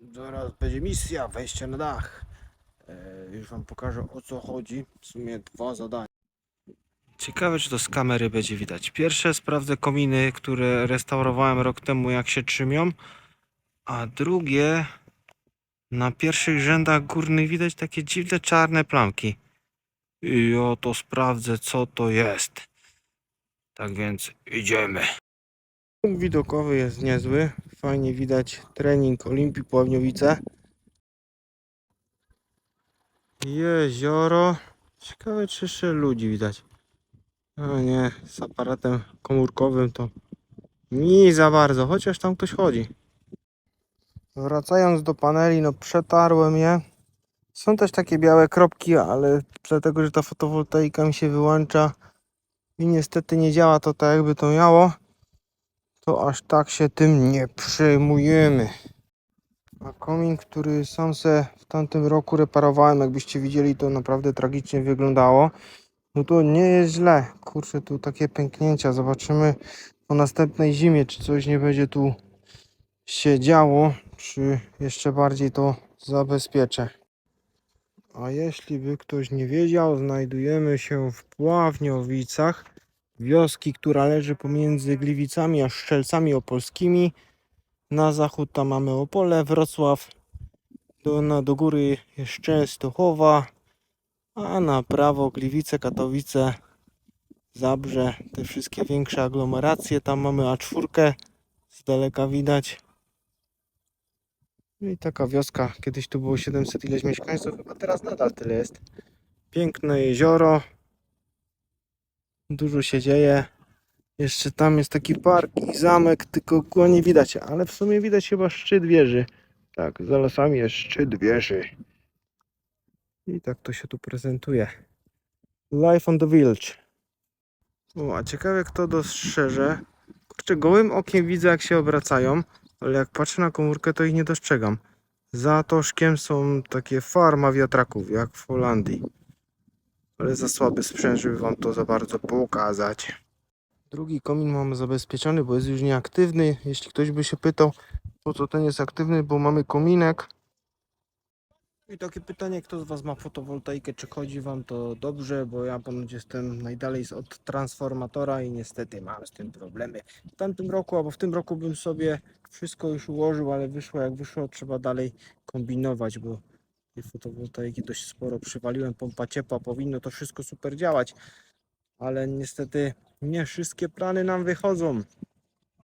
Zaraz będzie misja, wejście na dach. E, już wam pokażę o co chodzi. W sumie dwa zadania. Ciekawe czy to z kamery będzie widać. Pierwsze sprawdzę kominy, które restaurowałem rok temu jak się trzymią. A drugie na pierwszych rzędach górnych widać takie dziwne czarne plamki. I oto sprawdzę co to jest. Tak więc idziemy. Punkt widokowy jest niezły. Fajnie widać trening Olimpii Pławniowice. Jezioro. Ciekawe czy jeszcze ludzi widać. A nie, z aparatem komórkowym to nie za bardzo, chociaż tam ktoś chodzi. Wracając do paneli, no przetarłem je. Są też takie białe kropki, ale dlatego, że ta fotowoltaika mi się wyłącza i niestety nie działa to tak jakby to miało, to aż tak się tym nie przejmujemy. A komin, który sam se w tamtym roku reparowałem, jakbyście widzieli, to naprawdę tragicznie wyglądało. No to nie jest źle. Kurczę, tu takie pęknięcia. Zobaczymy po następnej zimie, czy coś nie będzie tu się działo, czy jeszcze bardziej to zabezpieczę. A jeśli by ktoś nie wiedział, znajdujemy się w Pławniowicach, wioski, która leży pomiędzy Gliwicami a Szczelcami Opolskimi. Na zachód tam mamy Opole, Wrocław, do, na, do góry jest Częstochowa, a na prawo Gliwice, Katowice, Zabrze, te wszystkie większe aglomeracje. Tam mamy A4, z daleka widać. No i taka wioska, kiedyś tu było 700 ileś mieszkańców, chyba teraz nadal tyle jest. Piękne jezioro, dużo się dzieje. Jeszcze tam jest taki park i zamek, tylko go nie widać, ale w sumie widać chyba szczyt wieży. Tak, za lasami jest szczyt wieży. I tak to się tu prezentuje. Life on the Village. O, a ciekawe kto dostrzeże. Kurczę, gołym okiem widzę jak się obracają, ale jak patrzę na komórkę to ich nie dostrzegam. Za toszkiem są takie farma wiatraków, jak w Holandii. Ale za słaby sprzęt, żeby wam to za bardzo pokazać. Drugi komin mamy zabezpieczony, bo jest już nieaktywny. Jeśli ktoś by się pytał, po co ten jest aktywny, bo mamy kominek. I takie pytanie, kto z Was ma fotowoltaikę, czy chodzi Wam to dobrze, bo ja ponoć jestem najdalej od transformatora i niestety mam z tym problemy. W tamtym roku albo w tym roku bym sobie wszystko już ułożył, ale wyszło jak wyszło, trzeba dalej kombinować, bo tej fotowoltaiki dość sporo przywaliłem, pompa ciepła, powinno to wszystko super działać, ale niestety nie wszystkie plany nam wychodzą.